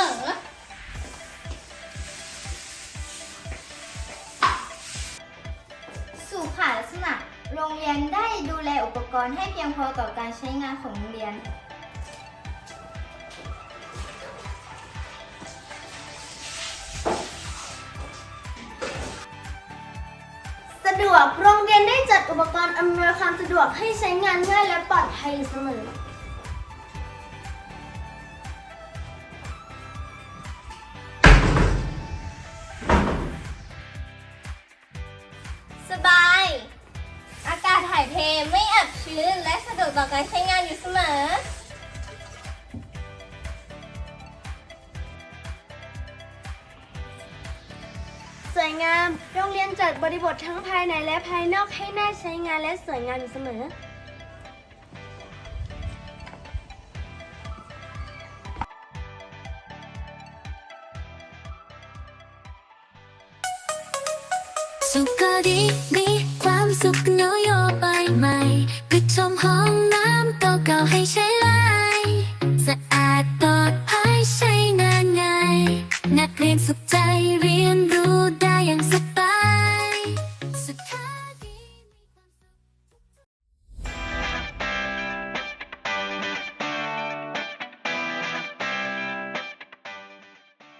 มอ สุขาลักษณะ โรงเรียนได้ดูแลอุปกรณ์ให้เพียงพอต่อการใช้งานของโรงเรียน สะดวก โรงเรียนได้จัดอุปกรณ์อำนวยความสะดวกให้ใช้งานง่ายและปลอดภัยเสมอ เทไม่อับชื้นและสะดวกต่อการใช้งานอยู่เสมอ สวยงาม โรงเรียนจัดบริบททั้งภายในและภายนอกให้น่าใช้งานและสวยงามอยู่เสมอ สุขก็ดีมีความสุขนโยบายใหม่ปิด ชมห้องน้ำเก่าๆให้เช็ด